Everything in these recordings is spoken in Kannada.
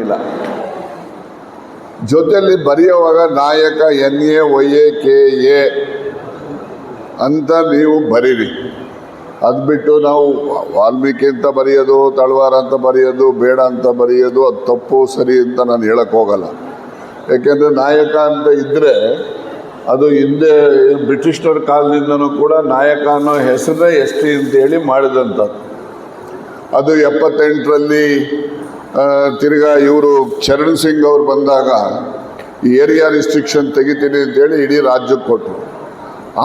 ಇಲ್ಲ. ಜೊತೆಯಲ್ಲಿ ಬರೆಯುವಾಗ Nayaka N A, Y A, K, A ಅಂತ ನೀವು ಬರೀರಿ. ಅದು ಬಿಟ್ಟು ನಾವು ವಾಲ್ಮೀಕಿ ಅಂತ ಬರೆಯೋದು, ತಳವಾರ ಅಂತ ಬರೆಯೋದು, ಬೇಡ ಅಂತ ಬರೆಯೋದು ಅದು ತಪ್ಪು, ಸರಿ ಅಂತ ನಾನು ಹೇಳಕ್ಕೆ ಹೋಗಲ್ಲ. ಯಾಕೆಂದರೆ ನಾಯಕ ಅಂತ ಇದ್ದರೆ ಅದು ಹಿಂದೆ ಬ್ರಿಟಿಷರ ಕಾಲದಿಂದನೂ ಕೂಡ ನಾಯಕ ಅನ್ನೋ ಹೆಸರೇ ಎಸ್ ಟಿ ಅಂತೇಳಿ ಮಾಡಿದಂಥದ್ದು. ಅದು ಎಪ್ಪತ್ತೆಂಟರಲ್ಲಿ ತಿರ್ಗಾ ಇವರು ಚರಣ್ ಸಿಂಗ್ ಅವ್ರು ಬಂದಾಗ ಈ ಏರಿಯಾ ರಿಸ್ಟ್ರಿಕ್ಷನ್ ತೆಗಿತೀನಿ ಅಂತೇಳಿ ಇಡೀ ರಾಜ್ಯಕ್ಕೆ ಕೊಟ್ಟರು.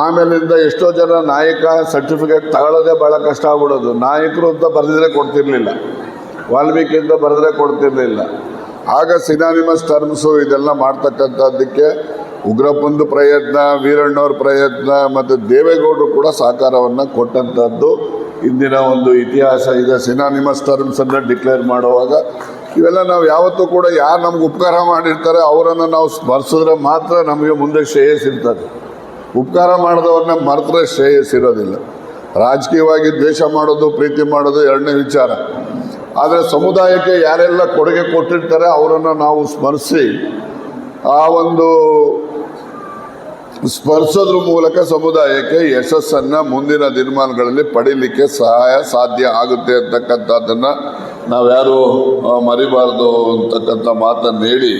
ಆಮೇಲಿಂದ ಎಷ್ಟೋ ಜನ ನಾಯಕ ಸರ್ಟಿಫಿಕೇಟ್ ತಗೊಳ್ಳೋದೇ ಭಾಳ ಕಷ್ಟ ಆಗ್ಬಿಡೋದು. ನಾಯಕರು ಅಂತ ಬರೆದ್ರೆ ಕೊಡ್ತಿರ್ಲಿಲ್ಲ. ವಾಲ್ಮೀಕಿ ಅಂತ ಬರೆದ್ರೆ ಕೊಡ್ತಿರ್ಲಿಲ್ಲ. ಆಗ ಸಿನಾನಿಮಸ್ ಟರ್ಮ್ಸು ಇದೆಲ್ಲ ಮಾಡ್ತಕ್ಕಂಥದ್ದಕ್ಕೆ ಉಗ್ರಪ್ಪಂದು ಪ್ರಯತ್ನ, ವೀರಣ್ಣವ್ರ ಪ್ರಯತ್ನ, ಮತ್ತು ದೇವೇಗೌಡರು ಕೂಡ ಸಹಕಾರವನ್ನು ಕೊಟ್ಟಂಥದ್ದು ಇಂದಿನ ಒಂದು ಇತಿಹಾಸ ಇದೆ. ಸಿನಾನಿಮಸ್ ಟರ್ಮ್ಸ್ ಅನ್ನು ಡಿಕ್ಲೇರ್ ಮಾಡುವಾಗ ಇವೆಲ್ಲ ನಾವು ಯಾವತ್ತೂ ಕೂಡ ಯಾರು ನಮ್ಗೆ ಉಪಕಾರ ಮಾಡಿರ್ತಾರೆ ಅವರನ್ನು ನಾವು ಸ್ಮರಿಸಿದ್ರೆ ಮಾತ್ರ ನಮಗೆ ಮುಂದೆ ಶ್ರೇಯಸ್ಸಿರ್ತದೆ ಉಪಕಾರ ಮಾಡಿದವ್ರನ್ನ ಮರೆತರೆ ಶ್ರೇಯಸ್ಸಿರೋದಿಲ್ಲ ರಾಜಕೀಯವಾಗಿ ದ್ವೇಷ ಮಾಡೋದು, ಪ್ರೀತಿ ಮಾಡೋದು ಎರಡನೇ ವಿಚಾರ. ಆದರೆ ಸಮುದಾಯಕ್ಕೆ ಯಾರೆಲ್ಲ ಕೊಡುಗೆ ಕೊಟ್ಟಿರ್ತಾರೆ ಅವರನ್ನು ನಾವು ಸ್ಮರಿಸಿ ಆ ಒಂದು ಸ್ಪರ್ಶೋದ್ರ ಮೂಲಕ ಸಮುದಾಯಕ್ಕೆ ಯಶಸ್ಸನ್ನು ಮುಂದಿನ ದಿನಮಾನಗಳಲ್ಲಿ ಪಡೀಲಿಕ್ಕೆ ಸಹಾಯ ಸಾಧ್ಯ ಆಗುತ್ತೆ ಅಂತಕ್ಕಂಥದ್ದನ್ನು ನಾವ್ಯಾರು ಮರಿಬಾರ್ದು ಅಂತಕ್ಕಂಥ ಮಾತನ್ನು ಹೇಳಿ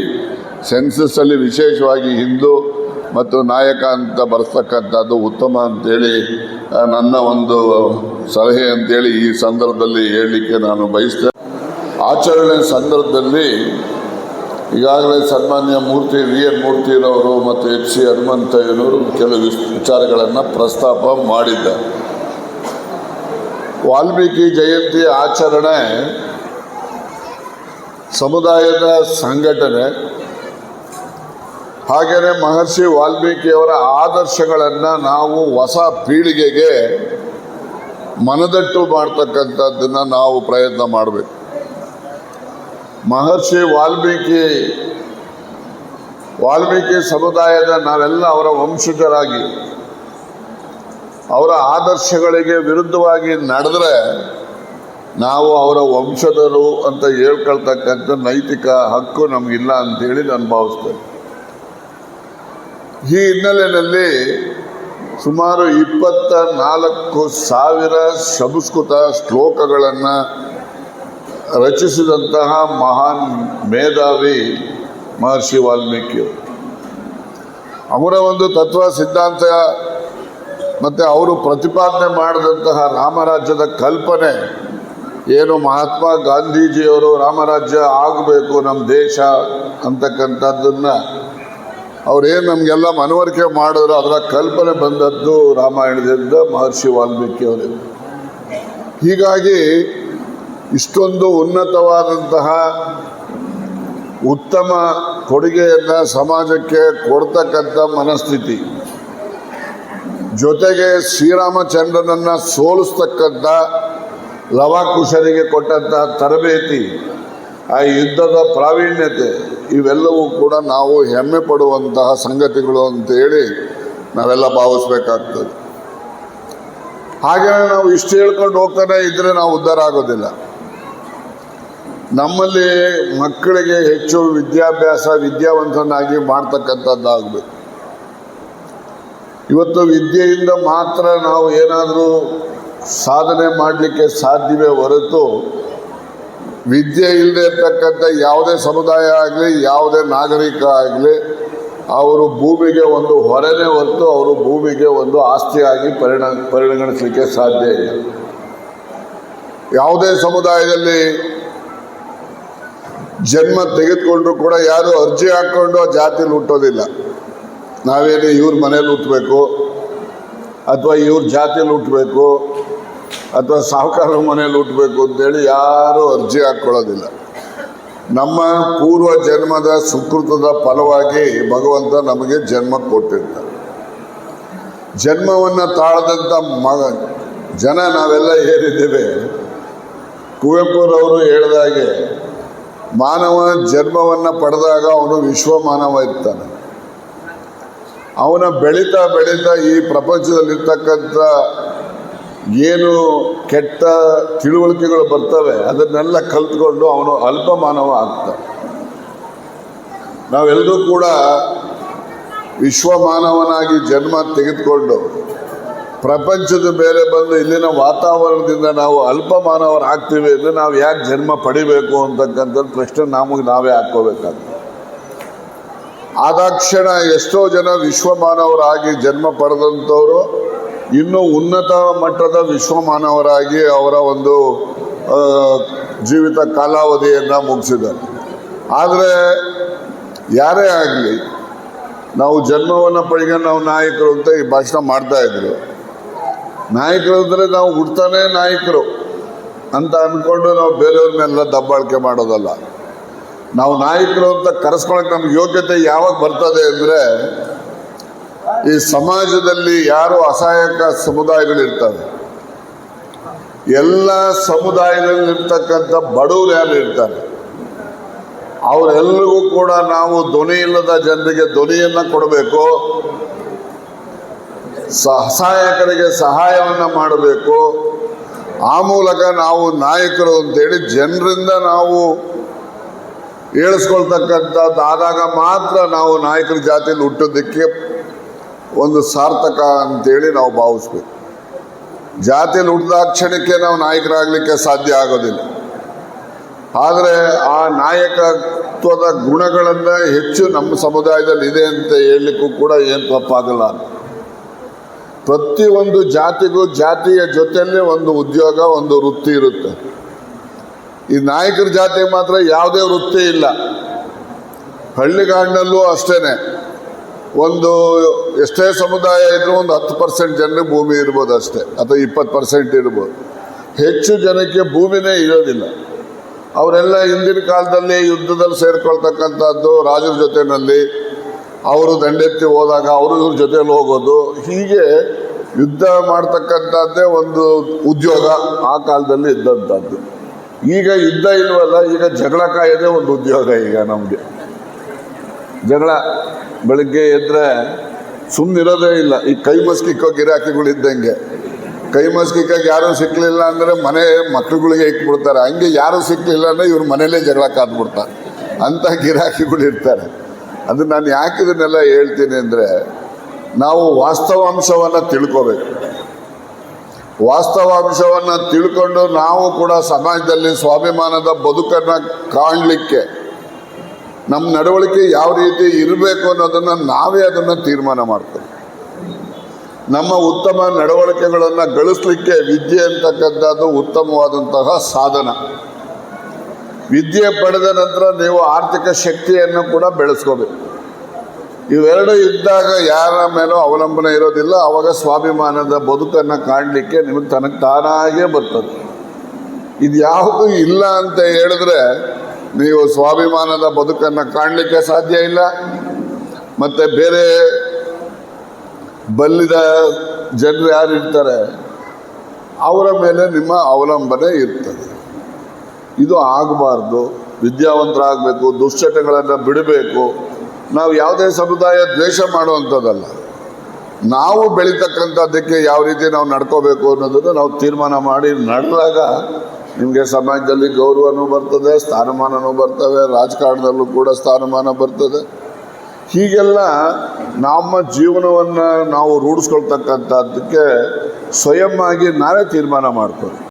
ಸೆನ್ಸಸ್ಸಲ್ಲಿ ವಿಶೇಷವಾಗಿ ಹಿಂದೂ ಮತ್ತು ನಾಯಕ ಅಂತ ಬರೆಸ್ತಕ್ಕಂಥದ್ದು ಉತ್ತಮ ಅಂತೇಳಿ ನನ್ನ ಒಂದು ಸಲಹೆ ಅಂತೇಳಿ ಈ ಸಂದರ್ಭದಲ್ಲಿ ಹೇಳಲಿಕ್ಕೆ ನಾನು ಬಯಸ್ತೇನೆ. ಆಚರಣೆ ಸಂದರ್ಭದಲ್ಲಿ ಈಗಾಗಲೇ ಸನ್ಮಾನ್ಯ ಮೂರ್ತಿ ವಿ ಎನ್ ಮೂರ್ತಿರವರು ಮತ್ತು ಎಚ್ ಸಿ ಹನುಮಂತಯ್ಯನವರು ಕೆಲವು ವಿಚಾರಗಳನ್ನು ಪ್ರಸ್ತಾಪ ಮಾಡಿದ್ದಾರೆ. ವಾಲ್ಮೀಕಿ ಜಯಂತಿ ಆಚರಣೆ ಸಮುದಾಯದ ಸಂಘಟನೆ. ಹಾಗೆಯೇ ಮಹರ್ಷಿ ವಾಲ್ಮೀಕಿಯವರ ಆದರ್ಶಗಳನ್ನು ನಾವು ಹೊಸ ಪೀಳಿಗೆಗೆ ಮನದಟ್ಟು ಮಾಡ್ತಕ್ಕಂಥದ್ದನ್ನು ನಾವು ಪ್ರಯತ್ನ ಮಾಡಬೇಕು. ಮಹರ್ಷಿ ವಾಲ್ಮೀಕಿ ವಾಲ್ಮೀಕಿ ಸಮುದಾಯದ ನಾವೆಲ್ಲ ಅವರ ವಂಶಜರಾಗಿ, ಅವರ ಆದರ್ಶಗಳಿಗೆ ವಿರುದ್ಧವಾಗಿ ನಡೆದ್ರೆ ನಾವು ಅವರ ವಂಶದರು ಅಂತ ಹೇಳ್ಕೊಳ್ತಕ್ಕಂಥ ನೈತಿಕ ಹಕ್ಕು ನಮಗಿಲ್ಲ ಅಂತೇಳಿ ನಾನು ಭಾವಿಸ್ತೇನೆ. ಈ ಹಿನ್ನೆಲೆಯಲ್ಲಿ ಸುಮಾರು ಇಪ್ಪತ್ತ ನಾಲ್ಕು ಸಾವಿರ ಸಂಸ್ಕೃತ ಶ್ಲೋಕಗಳನ್ನು ರಚಿಸಿದಂತಹ ಮಹಾನ್ ಮೇಧಾವಿ ಮಹರ್ಷಿ ವಾಲ್ಮೀಕಿ. ಅವರ ಒಂದು ತತ್ವ, ಸಿದ್ಧಾಂತ ಮತ್ತು ಅವರು ಪ್ರತಿಪಾದನೆ ಮಾಡಿದಂತಹ ರಾಮರಾಜ್ಯದ ಕಲ್ಪನೆ ಏನು? ಮಹಾತ್ಮ ಗಾಂಧೀಜಿಯವರು ರಾಮರಾಜ್ಯ ಆಗಬೇಕು ನಮ್ಮ ದೇಶ ಅಂತಕ್ಕಂಥದ್ದನ್ನು ಅವ್ರೇನು ನಮಗೆಲ್ಲ ಮನವರಿಕೆ ಮಾಡಿದ್ರು, ಅದರ ಕಲ್ಪನೆ ಬಂದದ್ದು ರಾಮಾಯಣದಿಂದ ಮಹರ್ಷಿ ವಾಲ್ಮೀಕಿ ಅವರಿಂದ ಹೀಗಾಗಿ ಇಷ್ಟೊಂದು ಉನ್ನತವಾದಂತಹ ಉತ್ತಮ ಕೊಡುಗೆಯನ್ನು ಸಮಾಜಕ್ಕೆ ಕೊಡ್ತಕ್ಕಂಥ ಮನಸ್ಥಿತಿ. ಜೊತೆಗೆ ಶ್ರೀರಾಮಚಂದ್ರನನ್ನು ಸೋಲಿಸ್ತಕ್ಕಂಥ ಲವಾಕುಶರಿಗೆ ಕೊಟ್ಟಂತಹ ತರಬೇತಿ, ಆ ಯುದ್ಧದ ಪ್ರಾವೀಣ್ಯತೆ, ಇವೆಲ್ಲವೂ ಕೂಡ ನಾವು ಹೆಮ್ಮೆ ಪಡುವಂತಹ ಸಂಗತಿಗಳು ಅಂತೇಳಿ ನಾವೆಲ್ಲ ಭಾವಿಸ್ಬೇಕಾಗ್ತದೆ. ಹಾಗೆ ನಾವು ಇಷ್ಟು ಹೇಳ್ಕೊಂಡು ಹೋಗ್ತಾನೆ ಇದ್ದರೆ ನಾವು ಉದ್ಧಾರ ಆಗೋದಿಲ್ಲ. ನಮ್ಮಲ್ಲಿ ಮಕ್ಕಳಿಗೆ ಹೆಚ್ಚು ವಿದ್ಯಾಭ್ಯಾಸ ವಿದ್ಯಾವಂತನಾಗಿ ಮಾಡ್ತಕ್ಕಂಥದ್ದಾಗಬೇಕು. ಇವತ್ತು ವಿದ್ಯೆಯಿಂದ ಮಾತ್ರ ನಾವು ಏನಾದರೂ ಸಾಧನೆ ಮಾಡಲಿಕ್ಕೆ ಸಾಧ್ಯವೇ ಹೊರತು ವಿದ್ಯೆ ಇಲ್ಲದೆ ಇರ್ತಕ್ಕಂಥ ಯಾವುದೇ ಸಮುದಾಯ ಆಗಲಿ, ಯಾವುದೇ ನಾಗರಿಕ ಆಗಲಿ, ಅವರು ಭೂಮಿಗೆ ಒಂದು ಹೊರೆನೇ ಹೊರತು ಅವರು ಭೂಮಿಗೆ ಒಂದು ಆಸ್ತಿಯಾಗಿ ಪರಿಣ ಪರಿಗಣಿಸಲಿಕ್ಕೆ ಸಾಧ್ಯ ಇಲ್ಲ. ಯಾವುದೇ ಸಮುದಾಯದಲ್ಲಿ ಜನ್ಮ ತೆಗೆದುಕೊಂಡ್ರು ಕೂಡ ಯಾರು ಅರ್ಜಿ ಹಾಕ್ಕೊಂಡು ಆ ಜಾತಿಲಿ ಹುಟ್ಟೋದಿಲ್ಲ. ನಾವೇನು ಇವ್ರ ಮನೇಲಿ ಹುಟ್ಟಬೇಕು ಅಥವಾ ಇವ್ರ ಜಾತಿಲಿ ಹುಟ್ಟಬೇಕು ಅಥವಾ ಸಾಹುಕಾರ ಮನೇಲಿ ಹುಟ್ಟಬೇಕು ಅಂತೇಳಿ ಯಾರೂ ಅರ್ಜಿ ಹಾಕ್ಕೊಳ್ಳೋದಿಲ್ಲ ನಮ್ಮ ಪೂರ್ವ ಜನ್ಮದ ಸುಕೃತದ ಫಲವಾಗಿ ಭಗವಂತ ನಮಗೆ ಜನ್ಮ ಕೊಟ್ಟಿರ್ತ ಜನ್ಮವನ್ನು ತಾಳದಂಥ ಮಗ ಜನ ನಾವೆಲ್ಲ ಏನಿದ್ದೇವೆ? ಕುವೆಂಪುರವರು ಹೇಳಿದಾಗೆ ಮಾನವ ಜನ್ಮವನ್ನು ಪಡೆದಾಗ ಅವನು ವಿಶ್ವ ಮಾನವ ಇರ್ತಾನೆ. ಅವನ ಬೆಳೀತಾ ಬೆಳೀತಾ ಈ ಪ್ರಪಂಚದಲ್ಲಿರ್ತಕ್ಕಂಥ ಏನು ಕೆಟ್ಟ ತಿಳುವಳಿಕೆಗಳು ಬರ್ತವೆ, ಅದನ್ನೆಲ್ಲ ಕಲ್ತ್ಕೊಂಡು ಅವನು ಅಲ್ಪ ಮಾನವ ಆಗ್ತಾನೆ. ನಾವೆಲ್ಲರೂ ಕೂಡ ವಿಶ್ವ ಮಾನವನಾಗಿ ಜನ್ಮ ತೆಗೆದುಕೊಂಡು ಪ್ರಪಂಚದ ಮೇಲೆ ಬಂದು ಇಲ್ಲಿನ ವಾತಾವರಣದಿಂದ ನಾವು ಅಲ್ಪ ಮಾನವರಾಗ್ತೀವಿ ಅಂದರೆ ನಾವು ಯಾಕೆ ಜನ್ಮ ಪಡಿಬೇಕು ಅಂತಕ್ಕಂಥದ್ದು ಪ್ರಶ್ನೆ ನಮಗೆ ನಾವೇ ಹಾಕ್ಕೋಬೇಕಾಗ್ತದೆ. ಆದಾಕ್ಷಣ ಎಷ್ಟೋ ಜನ ವಿಶ್ವ ಮಾನವರಾಗಿ ಜನ್ಮ ಪಡೆದಂಥವರು ಇನ್ನೂ ಉನ್ನತ ಮಟ್ಟದ ವಿಶ್ವ ಮಾನವರಾಗಿ ಅವರ ಒಂದು ಜೀವಿತ ಕಾಲಾವಧಿಯನ್ನು ಮುಗಿಸಿದ್ದಾರೆ. ಆದರೆ ಯಾರೇ ಆಗಲಿ, ನಾವು ಜನ್ಮವನ್ನು ಪಡೆಕೊಂಡು ನಾವು ನಾಯಕರು ಅಂತ ಈ ಭಾಷಣ ಮಾಡ್ತಾ ಇದ್ರು. ನಾಯಕರು ಅಂದರೆ ನಾವು ಹುಡ್ತಾನೆ ನಾಯಕರು ಅಂತ ಅಂದ್ಕೊಂಡು ನಾವು ಬೇರೆಯವ್ರ ಮೇಲೆಲ್ಲ ದಬ್ಬಾಳಿಕೆ ಮಾಡೋದಲ್ಲ. ನಾವು ನಾಯಕರು ಅಂತ ಕರೆಸ್ಕೊಳಕ್ಕೆ ನಮ್ಗೆ ಯೋಗ್ಯತೆ ಯಾವಾಗ ಬರ್ತದೆ ಅಂದರೆ ಈ ಸಮಾಜದಲ್ಲಿ ಯಾರು ಅಸಹಾಯಕ ಸಮುದಾಯಗಳಿರ್ತವೆ ಎಲ್ಲ ಸಮುದಾಯದಲ್ಲಿರ್ತಕ್ಕಂಥ ಬಡವರು ಯಾರು ಇರ್ತಾರೆ? ಅವರೆಲ್ಲರಿಗೂ ಕೂಡ ನಾವು ಧ್ವನಿ ಇಲ್ಲದ ಜನರಿಗೆ ಧ್ವನಿಯನ್ನು ಕೊಡಬೇಕು. ಸಹಾಯಕರಿಗೆ ಸಹಾಯವನ್ನು ಮಾಡಬೇಕು. ಆ ಮೂಲಕ ನಾವು ನಾಯಕರು ಅಂತೇಳಿ ಜನರಿಂದ ನಾವು ಏಳಿಸ್ಕೊಳ್ತಕ್ಕಂಥದ್ದು ಆದಾಗ ಮಾತ್ರ ನಾವು ನಾಯಕರ ಜಾತಿಯಲ್ಲಿ ಹುಟ್ಟೋದಕ್ಕೆ ಒಂದು ಸಾರ್ಥಕ ಅಂತೇಳಿ ನಾವು ಭಾವಿಸ್ಬೇಕು. ಜಾತಿಯಲ್ಲಿ ಹುಟ್ಟಿದ ಕ್ಷಣಕ್ಕೆ ನಾವು ನಾಯಕರಾಗಲಿಕ್ಕೆ ಸಾಧ್ಯ ಆಗೋದಿಲ್ಲ. ಆದರೆ ಆ ನಾಯಕತ್ವದ ಗುಣಗಳನ್ನು ಹೆಚ್ಚು ನಮ್ಮ ಸಮುದಾಯದಲ್ಲಿ ಇದೆ ಅಂತ ಹೇಳಲಿಕ್ಕೂ ಕೂಡ ಏನು ತಪ್ಪಾಗಲ್ಲ ಪ್ರತಿಯೊಂದು ಜಾತಿಗೂ ಜಾತಿಯ ಜೊತೆಯಲ್ಲೇ ಒಂದು ಉದ್ಯೋಗ, ಒಂದು ವೃತ್ತಿ ಇರುತ್ತೆ. ಈ ನಾಯಕರ ಜಾತಿಗೆ ಮಾತ್ರ ಯಾವುದೇ ವೃತ್ತಿ ಇಲ್ಲ. ಹಳ್ಳಿಗಾಡಿನಲ್ಲೂ ಅಷ್ಟೇನೆ. ಒಂದು ಎಷ್ಟೇ ಸಮುದಾಯ ಇದ್ರೂ ಒಂದು ಹತ್ತು ಪರ್ಸೆಂಟ್ ಜನರಿಗೆ ಭೂಮಿ ಇರ್ಬೋದು ಅಷ್ಟೇ, ಅಥವಾ ಇಪ್ಪತ್ತು ಪರ್ಸೆಂಟ್ ಇರ್ಬೋದು. ಹೆಚ್ಚು ಜನಕ್ಕೆ ಭೂಮಿನೇ ಇರೋದಿಲ್ಲ. ಅವರೆಲ್ಲ ಹಿಂದಿನ ಕಾಲದಲ್ಲಿ ಯುದ್ಧದಲ್ಲಿ ಸೇರ್ಕೊಳ್ತಕ್ಕಂಥದ್ದು ರಾಜರ ಜೊತೆಯಲ್ಲಿ ಅವರು ದಂಡೆತ್ತಿ ಹೋದಾಗ ಅವರು ಇವ್ರ ಜೊತೆಯಲ್ಲಿ ಹೋಗೋದು. ಹೀಗೆ ಯುದ್ಧ ಮಾಡ್ತಕ್ಕಂಥದ್ದೇ ಒಂದು ಉದ್ಯೋಗ ಆ ಕಾಲದಲ್ಲಿ ಇದ್ದಂಥದ್ದು. ಈಗ ಯುದ್ಧ ಇಲ್ವಲ್ಲ, ಈಗ ಜಗಳ ಕಾಯೋದೇ ಒಂದು ಉದ್ಯೋಗ ಈಗ ನಮಗೆ. ಜಗಳ ಬೆಳಗ್ಗೆ ಎದ್ರೆ ಸುಮ್ಮನಿರೋದೇ ಇಲ್ಲ. ಈ ಕೈ ಮಸ್ಕಿಕ್ಕೋ ಗಿರಾಕಿಗಳು ಇದ್ದಂಗೆ. ಕೈ ಮಸ್ಕಿಕ್ಕಾಗಿ ಯಾರೂ ಸಿಕ್ಕಲಿಲ್ಲ ಅಂದರೆ ಮನೆ ಮಕ್ಕಳುಗಳಿಗೆ ಇಟ್ಬಿಡ್ತಾರೆ ಹಂಗೆ ಯಾರೂ ಸಿಕ್ಕಲಿಲ್ಲ ಅಂದರೆ ಇವ್ರ ಮನೇಲೇ ಜಗಳ ಕಾದ್ಬಿಡ್ತಾರೆ. ಗಿರಾಕಿಗಳು ಅದು ನಾನು ಯಾಕೆ ಇದನ್ನೆಲ್ಲ ಹೇಳ್ತೀನಿ ಅಂದರೆ, ನಾವು ವಾಸ್ತವಾಂಶವನ್ನು ತಿಳ್ಕೋಬೇಕು. ವಾಸ್ತವಾಂಶವನ್ನು ತಿಳ್ಕೊಂಡು ನಾವು ಕೂಡ ಸಮಾಜದಲ್ಲಿ ಸ್ವಾಭಿಮಾನದ ಬದುಕನ್ನು ಕಾಣಲಿಕ್ಕೆ ನಮ್ಮ ನಡವಳಿಕೆ ಯಾವ ರೀತಿ ಇರಬೇಕು ಅನ್ನೋದನ್ನು ನಾವೇ ಅದನ್ನು ತೀರ್ಮಾನ ಮಾಡ್ತೇವೆ. ನಮ್ಮ ಉತ್ತಮ ನಡವಳಿಕೆಗಳನ್ನು ಗಳಿಸ್ಲಿಕ್ಕೆ ವಿದ್ಯೆ ಅಂತಕ್ಕಂಥದ್ದು ಉತ್ತಮವಾದಂತಹ ಸಾಧನ. ವಿದ್ಯೆ ಪಡೆದ ನಂತರ ನೀವು ಆರ್ಥಿಕ ಶಕ್ತಿಯನ್ನು ಕೂಡ ಬೆಳೆಸ್ಕೋಬೇಕು. ಇವೆರಡು ಇದ್ದಾಗ ಯಾರ ಮೇಲೂ ಅವಲಂಬನೆ ಇರೋದಿಲ್ಲ, ಅವಾಗ ಸ್ವಾಭಿಮಾನದ ಬದುಕನ್ನು ಕಾಣಲಿಕ್ಕೆ ನಿಮಗೆ ತನಗೆ ತಾನಾಗೇ ಬರ್ತದೆ. ಇದು ಯಾವುದು ಇಲ್ಲ ಅಂತ ಹೇಳಿದ್ರೆ ನೀವು ಸ್ವಾಭಿಮಾನದ ಬದುಕನ್ನು ಕಾಣಲಿಕ್ಕೆ ಸಾಧ್ಯ ಇಲ್ಲ. ಮತ್ತು ಬೇರೆ ಬಲ್ಲಿದ ಜನರು ಯಾರು ಇರ್ತಾರೆ ಅವರ ಮೇಲೆ ನಿಮ್ಮ ಅವಲಂಬನೆ ಇರ್ತದೆ. ಇದು ಆಗಬಾರ್ದು, ವಿದ್ಯಾವಂತರಾಗಬೇಕು, ದುಶ್ಚಟಗಳನ್ನು ಬಿಡಬೇಕು. ನಾವು ಯಾವುದೇ ಸಮುದಾಯ ದ್ವೇಷ ಮಾಡುವಂಥದ್ದಲ್ಲ. ನಾವು ಬೆಳೀತಕ್ಕಂಥದ್ದಕ್ಕೆ ಯಾವ ರೀತಿ ನಾವು ನಡ್ಕೋಬೇಕು ಅನ್ನೋದನ್ನು ನಾವು ತೀರ್ಮಾನ ಮಾಡಿ ನಡೆದಾಗ ನಿಮಗೆ ಸಮಾಜದಲ್ಲಿ ಗೌರವನೂ ಬರ್ತದೆ, ಸ್ಥಾನಮಾನನೂ ಬರ್ತವೆ, ರಾಜಕಾರಣದಲ್ಲೂ ಕೂಡ ಸ್ಥಾನಮಾನ ಬರ್ತದೆ. ಹೀಗೆಲ್ಲ ನಮ್ಮ ಜೀವನವನ್ನು ನಾವು ರೂಢಿಸ್ಕೊಳ್ತಕ್ಕಂಥದ್ದಕ್ಕೆ ಸ್ವಯಂ ಆಗಿ ನಾವೇ ತೀರ್ಮಾನ ಮಾಡ್ತೀವಿ